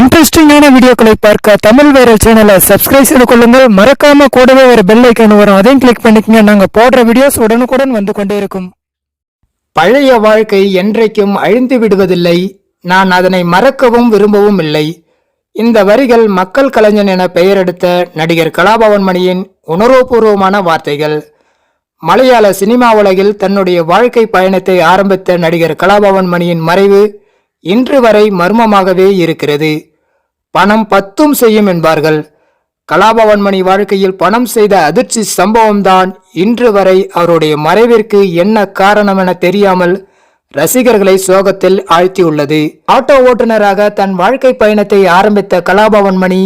இன்ட்ரெஸ்டிங்கான வீடியோக்களை பார்க்க தமிழ் வைரல் சேனலை சப்ஸ்கிரைப் செய்து கொள்ளுங்கள். மறக்காம கூடவே ஒரு பெல் ஐக்கன் வரும். அதையும் கிளிக் பண்ணிக்கங்க. நாங்கள் போடுற வீடியோஸ் உடனுக்குடன் வந்து கொண்டே இருக்கும். பழைய வாழ்க்கை என்றைக்கும் அழிந்து விடுவதில்லை. நான் அதனை மறக்கவும் விரும்பவும் இல்லை. இந்த வரிகள் மக்கள் கலைஞன் என பெயரெடுத்த நடிகர் கலாபவன் மணியின் உணர்வுபூர்வமான வார்த்தைகள். மலையாள சினிமா உலகில் தன்னுடைய வாழ்க்கை பயணத்தை ஆரம்பித்த நடிகர் கலாபவன் மணியின் மறைவு இன்று வரை மர்மமாகவே இருக்கிறது. பணம் பத்தும் செய்யும் என்பார்கள். கலாபவன்மணி வாழ்க்கையில் பணம் செய்த அதிர்ச்சி சம்பவம்தான் இன்று வரை அவருடைய மறைவிற்கு என்ன காரணம் என தெரியாமல் ரசிகர்களை சோகத்தில் ஆழ்த்தியுள்ளது. ஆட்டோ ஓட்டுநராக தன் வாழ்க்கை பயணத்தை ஆரம்பித்த கலாபவன்மணி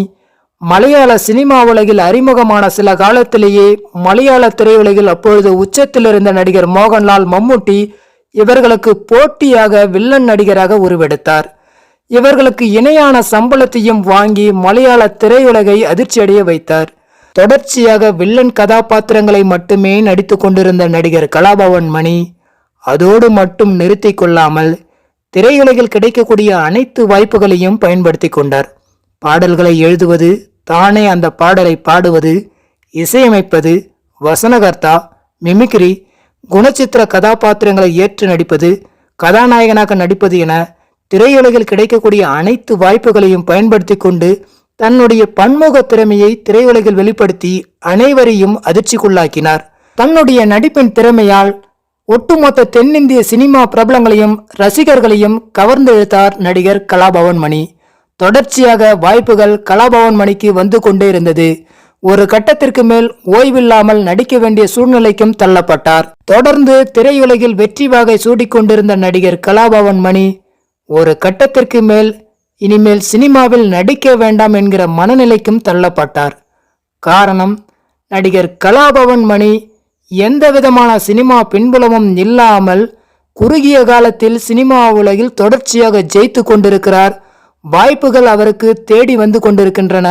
மலையாள சினிமா உலகில் அறிமுகமான சில காலத்திலேயே மலையாள திரையுலகில் அப்பொழுது உச்சத்தில் இருந்த நடிகர் மோகன்லால் மம்முட்டி இவர்களுக்கு போட்டியாக வில்லன் நடிகராக உருவெடுத்தார். இவர்களுக்கு இணையான சம்பளத்தையும் வாங்கி மலையாள திரையுலகை அதிர்ச்சியடைய வைத்தார். தொடர்ச்சியாக வில்லன் கதாபாத்திரங்களை மட்டுமே நடித்து கொண்டிருந்த நடிகர் கலாபவன் மணி அதோடு மட்டும் நிறுத்தி கொள்ளாமல் திரையுலகில் கிடைக்கக்கூடிய அனைத்து வாய்ப்புகளையும் பயன்படுத்தி கொண்டார். பாடல்களை எழுதுவது தானே அந்த பாடலை பாடுவது இசையமைப்பது வசனகர்த்தா மிமிக்ரி குணச்சித்திர கதாபாத்திரங்களை ஏற்று நடிப்பது கதாநாயகனாக நடிப்பது என திரையுலகில் கிடைக்கக்கூடிய அனைத்து வாய்ப்புகளையும் பயன்படுத்தி கொண்டு தன்னுடைய பன்முக திறமையை திரையுலகில் வெளிப்படுத்தி அனைவரையும் அதிர்ச்சிக்குள்ளாக்கினார். தன்னுடைய நடிப்பின் திறமையால் ஒட்டுமொத்த தென்னிந்திய சினிமா பிரபலங்களையும் ரசிகர்களையும் கவர்ந்து இழுத்தார் நடிகர் கலாபவன் மணி தொடர்ச்சியாக வாய்ப்புகள் கலாபவன் மணிக்கு வந்து கொண்டே இருந்தது. ஒரு கட்டத்திற்கு மேல் ஓய்வில்லாமல் நடிக்க வேண்டிய சூழ்நிலைக்கும் தள்ளப்பட்டார். தொடர்ந்து திரையுலகில் வெற்றி வாகை சூடிக்கொண்டிருந்த நடிகர் கலாபவன் மணி ஒரு கட்டத்திற்கு மேல் இனிமேல் சினிமாவில் நடிக்க வேண்டாம் என்கிற மனநிலைக்கும் தள்ளப்பட்டார். காரணம் நடிகர் கலாபவன் மணி எந்த விதமான சினிமா பின்புலமும் இல்லாமல் குறுகிய காலத்தில் சினிமா உலகில் தொடர்ச்சியாக ஜெயித்து கொண்டிருக்கிறார். வாய்ப்புகள் அவருக்கு தேடி வந்து கொண்டிருக்கின்றன.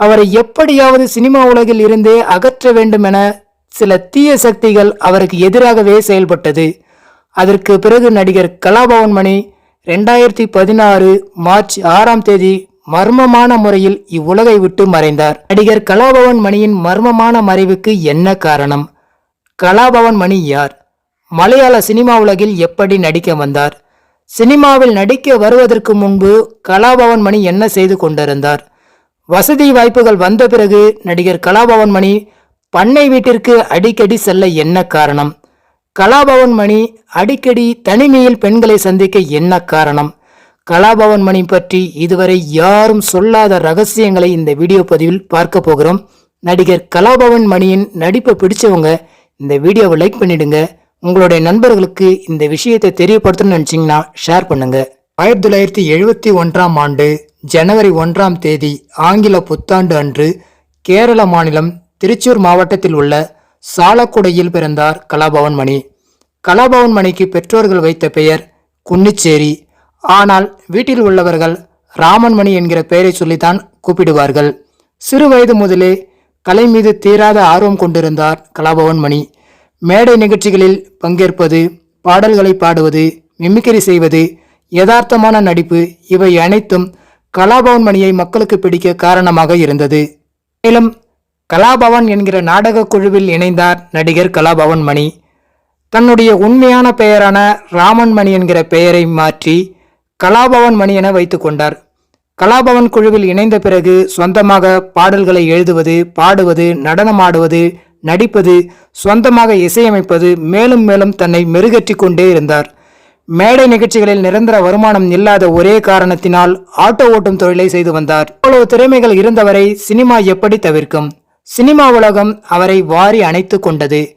அவரை எப்படியாவது சினிமா உலகில் இருந்தே அகற்ற வேண்டும் என சில தீய சக்திகள் அவருக்கு எதிராகவே செயல்பட்டது. அதற்கு பிறகு நடிகர் கலாபவன் மணி ரெண்டாயிரத்தி பதினாறு மார்ச் ஆறாம் தேதி மர்மமான முறையில் இவ்வுலகை விட்டு மறைந்தார். நடிகர் கலாபவன் மணியின் மர்மமான மறைவுக்கு என்ன காரணம்? கலாபவன் மணி யார்? மலையாள சினிமா உலகில் எப்படி நடிக்க வந்தார்? சினிமாவில் நடிக்க வருவதற்கு முன்பு கலாபவன் மணி என்ன செய்து கொண்டிருந்தார்? வசதி வாய்ப்புகள் வந்த பிறகு நடிகர் கலாபவன் மணி பண்ணை வீட்டிற்கு அடிக்கடி செல்ல என்ன காரணம்? கலாபவன் மணி அடிக்கடி தனிமையில் பெண்களை சந்திக்க என்ன காரணம்? கலாபவன் மணி பற்றி இதுவரை யாரும் சொல்லாத ரகசியங்களை இந்த வீடியோ பதிவில் பார்க்க போகிறோம். நடிகர் கலாபவன் மணியின் நடிப்பை பிடிச்சவங்க இந்த வீடியோவை லைக் பண்ணிடுங்க. உங்களுடைய நண்பர்களுக்கு இந்த விஷயத்தை தெரியப்படுத்தணும்னு நினச்சிங்கன்னா ஷேர் பண்ணுங்க. ஆயிரத்தி தொள்ளாயிரத்தி எழுபத்தி ஒன்றாம் ஆண்டு ஜனவரி ஒன்றாம் தேதி ஆங்கில புத்தாண்டு அன்று கேரள மாநிலம் திருச்சூர் மாவட்டத்தில் உள்ள சாலக்குடையில் பிறந்தார் கலாபவன் மணி. கலாபவன் மணிக்கு பெற்றோர்கள் வைத்த பெயர் குன்னிச்சேரி. ஆனால் வீட்டில் உள்ளவர்கள் ராமன் மணி என்கிற பெயரை சொல்லித்தான் கூப்பிடுவார்கள். சிறு வயது முதலே கலை மீது தீராத ஆர்வம் கொண்டிருந்தார் கலாபவன் மணி. மேடை நிகழ்ச்சிகளில் பங்கேற்பது பாடல்களை பாடுவது மிமிக்ரி செய்வது யதார்த்தமான நடிப்பு இவை அனைத்தும் கலாபவன் மணியை மக்களுக்கு பிடிக்க காரணமாக இருந்தது. மேலும் கலாபவன் என்கிற நாடகக் குழுவில் இணைந்தார் நடிகர் கலாபவன் மணி. தன்னுடைய உண்மையான பெயரான ராமன் மணி என்கிற பெயரை மாற்றி கலாபவன் மணி என வைத்துக் கொண்டார். கலாபவன் குழுவில் இணைந்த பிறகு சொந்தமாக பாடல்களை எழுதுவது பாடுவது நடனமாடுவது நடிப்பது சொந்தமாக இசையமைப்பது மேலும் மேலும் தன்னை மெருகேற்றி கொண்டே இருந்தார். மேடை நிகழ்ச்சிகளில் நிரந்தர வருமானம் இல்லாத ஒரே காரணத்தினால் ஆட்டோ ஓட்டும் தொழிலை செய்து வந்தார். இவ்வளவு திறமைகள் இருந்தவரை சினிமா எப்படி தவிர்க்கும்? சினிமா உலகம் அவரை வாரி அணைத்து கொண்டது.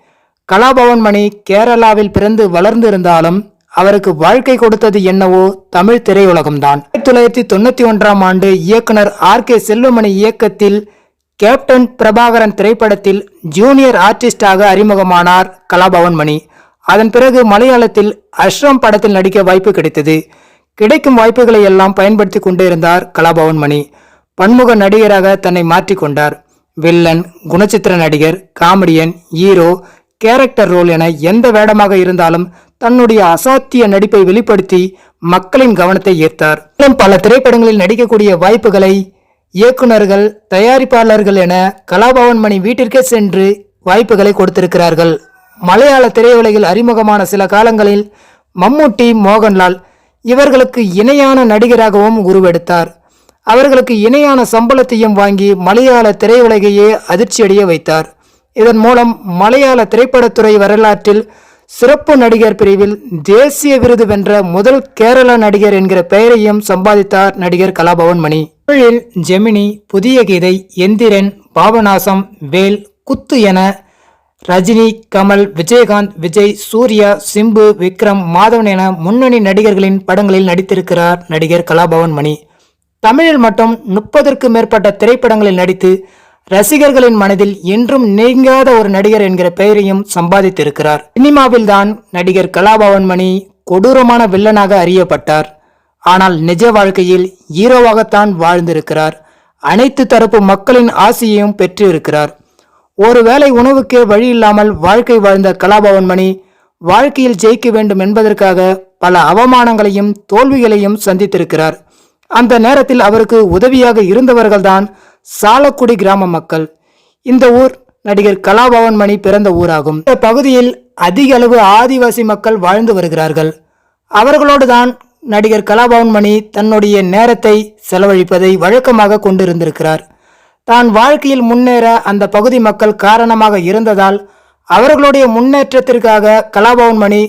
கலாபவன் மணி கேரளாவில் பிறந்து வளர்ந்திருந்தாலும் அவருக்கு வாழ்க்கை கொடுத்தது என்னவோ தமிழ் திரையுலகம்தான். ஆயிரத்தி தொள்ளாயிரத்தி தொண்ணூத்தி ஒன்றாம் ஆண்டு இயக்குனர் ஆர். கே. செல்வமணி இயக்கத்தில் கேப்டன் பிரபாகரன் திரைப்படத்தில் ஜூனியர் ஆர்டிஸ்டாக அறிமுகமானார் கலாபவன் மணி அதன் பிறகு மலையாளத்தில் அஷ்ரம் படத்தில் நடிக்க வாய்ப்பு கிடைத்தது. கிடைக்கும் வாய்ப்புகளை எல்லாம் பயன்படுத்தி கொண்டே இருந்தார் கலாபவன் மணி. பன்முக நடிகராக தன்னை மாற்றிக்கொண்டார் வில்லன் குணச்சித்திர நடிகர் காமெடியன் ஹீரோ கேரக்டர் ரோல் என எந்த வேடமாக இருந்தாலும் தன்னுடைய அசாத்திய நடிப்பை வெளிப்படுத்தி மக்களின் கவனத்தை ஈர்த்தார். மேலும் பல திரைப்படங்களில் நடிக்கக்கூடிய வாய்ப்புகளை இயக்குனர்கள் தயாரிப்பாளர்கள் என கலாபவன் மணி வீட்டிற்கே சென்று வாய்ப்புகளை கொடுத்திருக்கிறார்கள். மலையாள திரையுலகில் அறிமுகமான சில காலங்களில் மம்முட்டி மோகன்லால் இவர்களுக்கு இணையான நடிகராகவும் உருவெடுத்தார். அவர்களுக்கு இணையான சம்பளத்தையும் வாங்கி மலையாள திரையுலகையே அதிர்ச்சியடைய வைத்தார். இதன் மூலம் மலையாள திரைப்படத்துறை வரலாற்றில் சிறப்பு நடிகர் பிரிவில் தேசிய விருது வென்ற முதல் கேரள நடிகர் என்கிற பெயரையும் சம்பாதித்தார் நடிகர் கலாபவன் மணி தமிழில் ஜெமினி புதிய கீதை எந்திரன் பாபநாசம் வேல் குத்து என ரஜினி கமல் விஜயகாந்த் விஜய் சூர்யா சிம்பு விக்ரம் மாதவன் என முன்னணி நடிகர்களின் படங்களில் நடித்திருக்கிறார் நடிகர் கலாபவன் மணி. தமிழில் மட்டும் முப்பதற்கு மேற்பட்ட திரைப்படங்களில் நடித்து ரசிகர்களின் மனதில் என்றும் நீங்காத ஒரு நடிகர் என்கிற பெயரையும் சம்பாதித்திருக்கிறார். சினிமாவில்தான் நடிகர் கலாபவன் மணி கொடூரமான வில்லனாக அறியப்பட்டார். ஆனால் நிஜ வாழ்க்கையில் ஹீரோவாகத்தான் வாழ்ந்திருக்கிறார். அனைத்து தரப்பு மக்களின் ஆசையையும் பெற்று இருக்கிறார் ஒருவேளை உணவுக்கே வழி இல்லாமல் வாழ்க்கை வாழ்ந்த கலாபவன் மணி வாழ்க்கையில் ஜெயிக்க வேண்டும் என்பதற்காக பல அவமானங்களையும் தோல்விகளையும் சந்தித்திருக்கிறார். அந்த நேரத்தில் அவருக்கு உதவியாக இருந்தவர்கள்தான் சாலக்குடி கிராம மக்கள். இந்த ஊர் நடிகர் கலாபவன் மணி பிறந்த ஊராகும். இந்த பகுதியில் அதிக அளவு ஆதிவாசி மக்கள் வாழ்ந்து வருகிறார்கள். அவர்களோடு தான் நடிகர் கலாபவன் மணி தன்னுடைய நேரத்தை செலவழிப்பதை வழக்கமாக கொண்டிருந்திருக்கிறார். தான் வாழ்க்கையில் முன்னேற அந்த பகுதி மக்கள் காரணமாக இருந்ததால் அவர்களுடைய முன்னேற்றத்திற்காக கலாபவன் மணி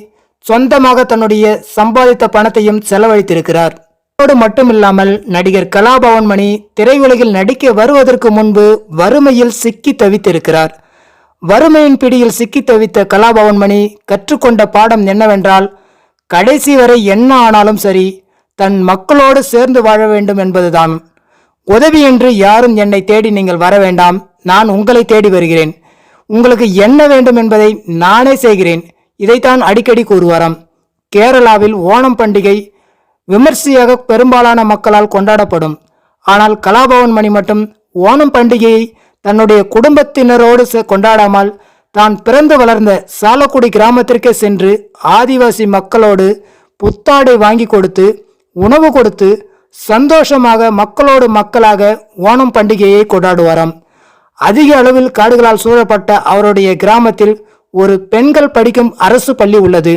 சொந்தமாக தன்னுடைய சம்பாதித்த பணத்தையும் செலவழித்திருக்கிறார். அதோடு மட்டுமில்லாமல் நடிகர் கலாபவன் மணி திரையுலகில் நடிக்க வருவதற்கு முன்பு வறுமையில் சிக்கி தவித்திருக்கிறார். வறுமையின் பிடியில் சிக்கி தவித்த கலாபவன் மணி கற்றுக்கொண்ட பாடம் என்னவென்றால் கடைசி வரை என்ன ஆனாலும் சரி தன் மக்களோடு சேர்ந்து வாழ வேண்டும் என்பதுதான். உதவி என்று யாரும் என்னை தேடி நீங்கள் வர வேண்டாம். நான் உங்களை தேடி வருகிறேன். உங்களுக்கு என்ன வேண்டும் என்பதை நானே செய்கிறேன். இதைத்தான் அடிக்கடி கூறுவாராம். கேரளாவில் ஓணம் பண்டிகை விமர்சையாக பெரும்பாலான மக்களால் கொண்டாடப்படும். ஆனால் கலாபவன் மணி மட்டும் ஓணம் பண்டிகையை தன்னுடைய குடும்பத்தினரோடு கொண்டாடாமல் தான் பிறந்து வளர்ந்த சாலக்குடி கிராமத்திற்கே சென்று ஆதிவாசி மக்களோடு புத்தாடை வாங்கி கொடுத்து உணவு கொடுத்து சந்தோஷமாக மக்களோடு மக்களாக ஓணம் பண்டிகையை கொண்டாடுவாராம். அதிக அளவில் காடுகளால் சூழப்பட்ட அவருடைய கிராமத்தில் ஒரு பெண்கள் படிக்கும் அரசு பள்ளி உள்ளது.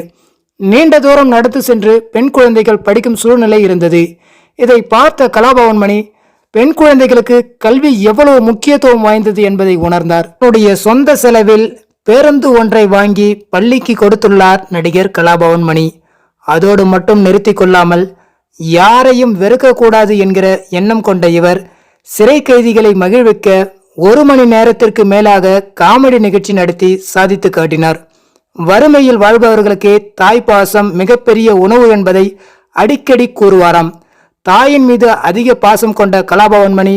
நீண்ட தூரம் நடந்து சென்று பெண் குழந்தைகள் படிக்கும் சூழ்நிலை இருந்தது. இதை பார்த்த கலாபவன் மணி பெண் குழந்தைகளுக்கு கல்வி எவ்வளவு முக்கியத்துவம் வாய்ந்தது என்பதை உணர்ந்தார். தன்னுடைய சொந்த செலவில் பேருந்து ஒன்றை வாங்கி பள்ளிக்கு கொடுத்துள்ளார் நடிகர் கலாபவன் மணி அதோடு மட்டும் நிறுத்தி கொள்ளாமல் யாரையும் வெறுக்கக்கூடாது என்கிற எண்ணம் கொண்ட இவர் சிறை கைதிகளை மகிழ்விக்க ஒரு மணி நேரத்திற்கு மேலாக காமெடி நிகழ்ச்சி நடத்தி சாதித்து காட்டினார். வறுமையில் வாழ்பவர்களுக்கே தாய்ப்பாசம் மிகப்பெரிய உணவு என்பதை அடிக்கடி கூறுவாராம். தாயின் மீது அதிக பாசம் கொண்ட கலாபவன் மணி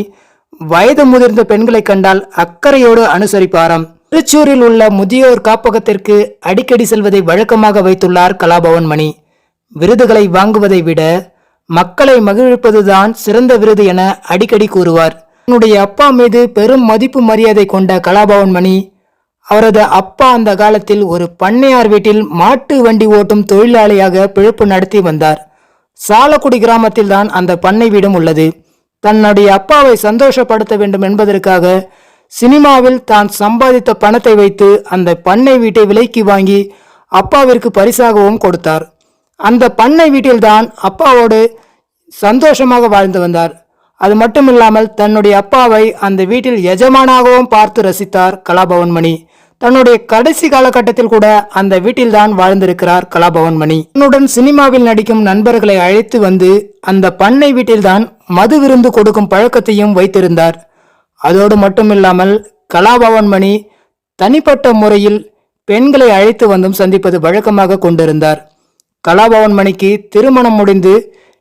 வயது முதிர்ந்த பெண்களை கண்டால் அக்கறையோடு அனுசரிப்பாராம். திருச்சூரில் உள்ள முதியோர் காப்பகத்திற்கு அடிக்கடி செல்வதை வழக்கமாக வைத்துள்ளார் கலாபவன் மணி விருதுகளை வாங்குவதை விட மக்களை மகிழ்விப்பதுதான் சிறந்த விருது என அடிக்கடி கூறுவார். தன்னுடைய அப்பா மீது பெரும் மதிப்பு மரியாதை கொண்ட கலாபவன் மணி அவரது அப்பா அந்த காலத்தில் ஒரு பண்ணையார் வீட்டில் மாட்டு வண்டி ஓட்டும் தொழிலாளியாக பிழைப்பு நடத்தி வந்தார். சாலக்குடி கிராமத்தில் தான் அந்த பண்ணை வீடும் உள்ளது. தன்னுடைய அப்பாவை சந்தோஷப்படுத்த வேண்டும் என்பதற்காக சினிமாவில் தான் சம்பாதித்த பணத்தை வைத்து அந்த பண்ணை வீட்டை விலைக்கு வாங்கி அப்பாவிற்கு பரிசாகவும் கொடுத்தார். அந்த பண்ணை வீட்டில்தான் அப்பாவோடு சந்தோஷமாக வாழ்ந்து வந்தார். அது மட்டுமில்லாமல் தன்னுடைய அப்பாவை அந்த வீட்டில் எஜமானாகவும் பார்த்து ரசித்தார் கலாபவன் மணி தன்னுடைய கடைசி காலகட்டத்தில் கூட அந்த வீட்டில்தான் வாழ்ந்திருக்கிறார் கலாபவன் மணி தன்னுடன் சினிமாவில் நடிக்கும் நண்பர்களை அழைத்து வந்து அந்த பண்ணை வீட்டில்தான் மது விருந்து கொடுக்கும் பழக்கத்தையும் வைத்திருந்தார். அதோடு மட்டுமில்லாமல் கலாபவன் மணி தனிப்பட்ட முறையில் பெண்களை அழைத்து வந்தும் சந்திப்பது வழக்கமாக கொண்டிருந்தார். கலாபவன் மணிக்கு திருமணம் முடிந்து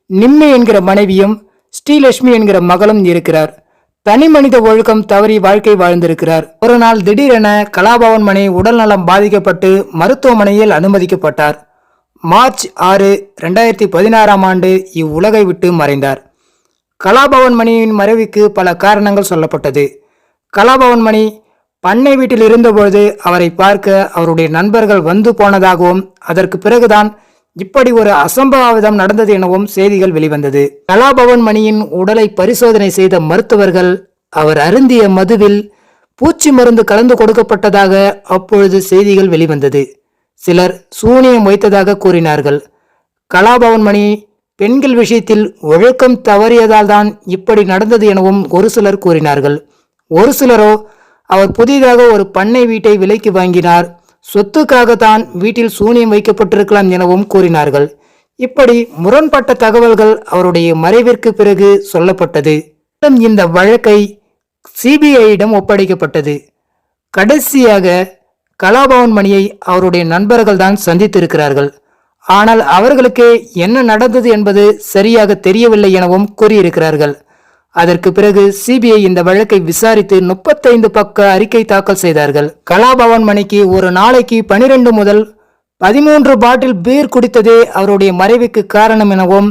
நிம்மி என்கிற மனைவியும் ஸ்ரீலட்சுமி என்கிற மகளும் இருக்கிறார். தனி மனித ஒழுக்கம் தவறி வாழ்க்கை வாழ்ந்திருக்கிறார். ஒரு நாள் திடீரென கலாபவன் மணி உடல்நலம் பாதிக்கப்பட்டு மருத்துவமனையில் அனுமதிக்கப்பட்டார். மார்ச் ஆறு ரெண்டாயிரத்தி பதினாறாம் ஆண்டு இவ்வுலகை விட்டு மறைந்தார். கலாபவன் மணியின் மறைவுக்கு பல காரணங்கள் சொல்லப்பட்டது. கலாபவன் மணி பண்ணை வீட்டில் இருந்தபொழுது அவரை பார்க்க அவருடைய நண்பர்கள் வந்து போனதாகவும் அதற்கு பிறகுதான் இப்படி ஒரு அசம்பாவிதம் நடந்தது எனவும் செய்திகள் வெளிவந்தது. கலாபவன் மணியின் உடலை பரிசோதனை செய்த மருத்துவர்கள் அவர் அருந்திய மதுவில் பூச்சி மருந்து கலந்து கொடுக்கப்பட்டதாக அப்பொழுது செய்திகள் வெளிவந்தது. சிலர் சூனியம் வைத்ததாக கூறினார்கள். கலாபவன் மணி பெண்கள் விஷயத்தில் ஒழுக்கம் தவறியதால் தான் இப்படி நடந்தது எனவும் ஒரு சிலர் கூறினார்கள். ஒரு சிலரோ அவர் புதிதாக ஒரு பண்ணை வீட்டை விலைக்கு வாங்கினார். சொத்துக்காகத்தான் வீட்டில் சூனியம் வைக்கப்பட்டிருக்கலாம் எனவும் கூறினார்கள். இப்படி முரண்பட்ட தகவல்கள் அவருடைய மறைவிற்கு பிறகு சொல்லப்பட்டது. மேலும் இந்த வழக்கை சிபிஐயிடம் ஒப்படைக்கப்பட்டது. கடைசியாக கலாபவன் மணியை அவருடைய நண்பர்கள் தான் சந்தித்திருக்கிறார்கள். ஆனால் அவர்களுக்கு என்ன நடந்தது என்பது சரியாக தெரியவில்லை எனவும் கூறியிருக்கிறார்கள். அதற்கு பிறகு சிபிஐ இந்த வழக்கை விசாரித்து முப்பத்தைந்து பக்க அறிக்கை தாக்கல் செய்தார்கள். கலாபவன் மணிக்கு ஒரு நாளைக்கு பனிரெண்டு முதல் பதிமூன்று பாட்டில் பீர் குடித்ததே அவருடைய மறைவுக்கு காரணம் எனவும்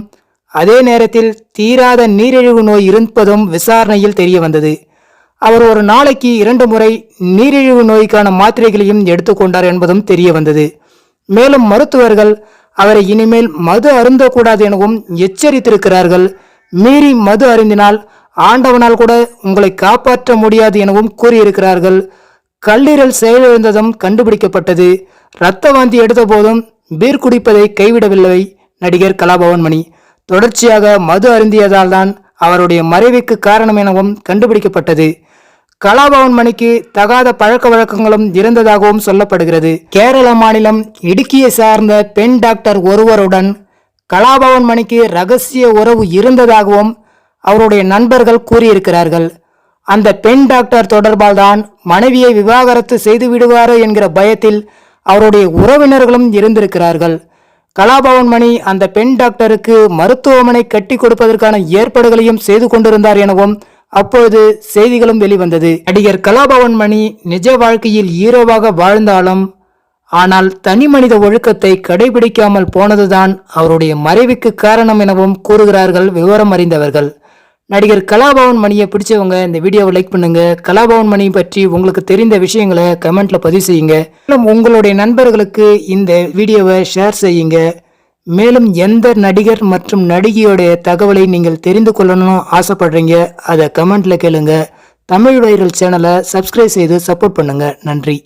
அதே நேரத்தில் தீராத நீரிழிவு நோய் இருப்பதும் விசாரணையில் தெரிய வந்தது அவர் ஒரு நாளைக்கு இரண்டு முறை நீரிழிவு நோய்க்கான மாத்திரைகளையும் எடுத்துக்கொண்டார் என்பதும் தெரிய வந்தது மேலும் மருத்துவர்கள் அவரை இனிமேல் மது அருந்தக்கூடாது எனவும் எச்சரித்திருக்கிறார்கள். மீறி மது அருந்தினால் ஆண்டவனால் கூட உங்களை காப்பாற்ற முடியாது எனவும் கூறியிருக்கிறார்கள். கல்லீரல் செயலிழந்ததும் கண்டுபிடிக்கப்பட்டது. இரத்த வாந்தி எடுத்த போதும் பீர் குடிப்பதை கைவிடவில்லை நடிகர் கலாபவன் மணி தொடர்ச்சியாக மது அருந்தியதால் தான் அவருடைய மறைவுக்கு காரணம் எனவும் கண்டுபிடிக்கப்பட்டது. கலாபவன் மணிக்கு தகாத பழக்க வழக்கங்களும் இருந்ததாகவும் சொல்லப்படுகிறது. கேரள மாநிலம் இடுக்கியை சார்ந்த பெண் டாக்டர் ஒருவருடன் கலாபவன் மணிக்கு ரகசிய உறவு இருந்ததாகவும் அவருடைய நண்பர்கள் கூறியிருக்கிறார்கள். அந்த பெண் டாக்டர் தொடர்பால் தான் மனைவியை விவாகரத்து செய்து விடுவாரோ என்கிற பயத்தில் அவருடைய உறவினர்களும் இருந்திருக்கிறார்கள். கலாபவன் மணி அந்த பெண் டாக்டருக்கு மருத்துவமனை கட்டி கொடுப்பதற்கான ஏற்பாடுகளையும் செய்து கொண்டிருந்தார் எனவும் அப்பொழுது செய்திகளும் வெளிவந்தது. நடிகர் கலாபவன் மணி நிஜ வாழ்க்கையில் ஹீரோவாக வாழ்ந்தாலும் ஆனால் தனி மனித ஒழுக்கத்தை கடைபிடிக்காமல் போனதுதான் அவருடைய மறைவுக்கு காரணம் எனவும் கூறுகிறார்கள் விவரம் அறிந்தவர்கள். நடிகர் கலாபவன் மணியை பிடிச்சவங்க இந்த வீடியோவை லைக் பண்ணுங்க. கலாபவன் மணி பற்றி உங்களுக்கு தெரிந்த விஷயங்களை கமெண்ட்ல பதிவு செய்யுங்க. மேலும் உங்களுடைய நண்பர்களுக்கு இந்த வீடியோவை ஷேர் செய்யுங்க. மேலும் எந்த நடிகர் மற்றும் நடிகையோடைய தகவலை நீங்கள் தெரிந்து கொள்ளணும்னு ஆசைப்படுறீங்க அதை கமெண்ட்ல கேளுங்க. தமிழ் வைரல் சேனலை சப்ஸ்கிரைப் செய்து சப்போர்ட் பண்ணுங்க. நன்றி.